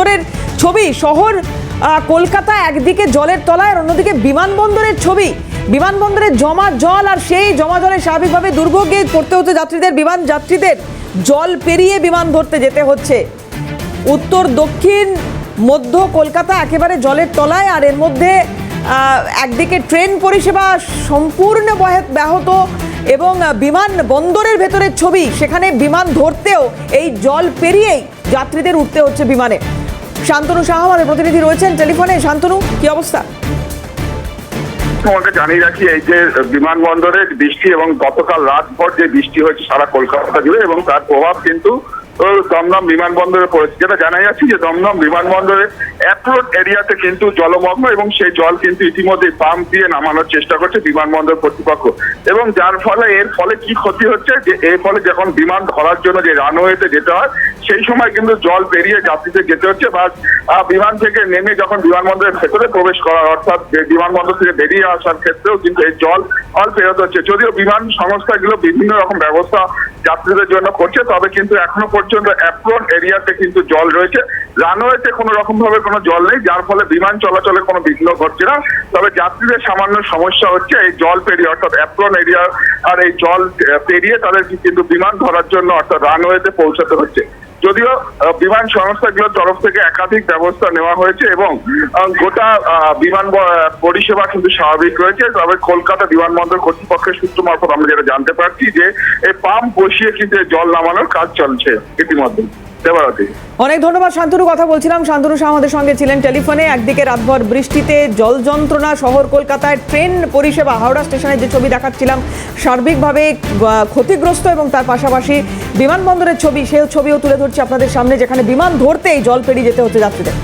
ভেতরের ছবি, শহর কলকাতা একদিকে জলের তলায় আর অন্যদিকে বিমানবন্দরের ছবি। বিমানবন্দরের জমা জল আর সেই জমা জলে স্বাভাবিকভাবে দুর্ভোগে পড়তে হচ্ছে যাত্রীদের। বিমান যাত্রীদের জল পেরিয়ে বিমান ধরতে যেতে হচ্ছে। উত্তর, দক্ষিণ, মধ্য কলকাতা একেবারে জলের তলায় আর এর মধ্যে একদিকে ট্রেন পরিষেবা সম্পূর্ণ ব্যাহত এবং বিমান বন্দরের ভেতরের ছবি। সেখানে বিমান ধরতেও এই জল পেরিয়েই যাত্রীদের উঠতে হচ্ছে বিমানে। শান্তনু সাহা আমাদের প্রতিনিধি রয়েছেন টেলিফোনে। শান্তনু, কি অবস্থা? তোমাকে জানিয়ে রাখি, এই যে বিমানবন্দরের বৃষ্টি এবং গতকাল রাতভর যে বৃষ্টি হয়েছে সারা কলকাতা জুড়ে এবং তার প্রভাব কিন্তু দমদম বিমানবন্দরে পড়েছে। যেটা জানা যাচ্ছে যে দমদম বিমানবন্দরে অ্যাপ্রোচ এরিয়াতে কিন্তু জলমগ্ন এবং সেই জল কিন্তু ইতিমধ্যে পাম্প দিয়ে নামানোর চেষ্টা করছে বিমানবন্দর কর্তৃপক্ষ। এবং যার ফলে এর ফলে কি ক্ষতি হচ্ছে যে এর ফলে যখন বিমান ধরার জন্য যে রানওয়েতে যেতে হয়, সেই সময় কিন্তু জল পেরিয়ে যাত্রীদের যেতে হচ্ছে। বা বিমান থেকে নেমে যখন বিমানবন্দরের ভেতরে প্রবেশ করা অর্থাৎ বিমানবন্দর থেকে বেরিয়ে আসার ক্ষেত্রেও কিন্তু এই জল জল ফেরত হচ্ছে। যদিও বিমান সংস্থাগুলো বিভিন্ন রকম ব্যবস্থা যাত্রীদের জন্য করছে, তবে কিন্তু এখনও পর্যন্ত অ্যাপ্রন এরিয়াতে কিন্তু জল রয়েছে। রানওয়েতে কোনো রকম ভাবে কোনো জল নেই, যার ফলে বিমান চলাচলে কোনো বিঘ্ন ঘটছে না। তবে যাত্রীদের সামান্য সমস্যা হচ্ছে, এই জল পেরিয়ে, অর্থাৎ অ্যাপ্রন এরিয়া আর এই জল পেরিয়ে তাদেরকে কিন্তু বিমান ধরার জন্য, অর্থাৎ রানওয়েতে পৌঁছাতে হচ্ছে। যদিও বিমান সংস্থাগুলোর তরফ থেকে একাধিক ব্যবস্থা নেওয়া হয়েছে এবং গোটা বিমান পরিষেবা কিন্তু স্বাভাবিক রয়েছে। তবে কলকাতা বিমানবন্দর কর্তৃপক্ষের সূত্র মারফত আমরা যেটা জানতে পারছি যে, এই পাম্প বসিয়ে কিন্তু জল নামানোর কাজ চলছে ইতিমধ্যে। অনেক ধন্যবাদ শান্তনু, কথা বলছিলাম। শান্তনু শাহ আমাদের সঙ্গে ছিলেন টেলিফোনে। একদিকে রাতভর বৃষ্টিতে জল যন্ত্রণা, শহর কলকাতায় ট্রেন পরিষেবা, হাওড়া স্টেশনে যে ছবি দেখাচ্ছিলাম, সার্বিকভাবে ক্ষতিগ্রস্ত এবং তার পাশাপাশি বিমানবন্দরের ছবি, সেই ছবিও তুলে ধরছি আপনাদের সামনে, যেখানে বিমান ধরতেই জল পেরিয়ে যেতে হচ্ছে যাত্রীদের।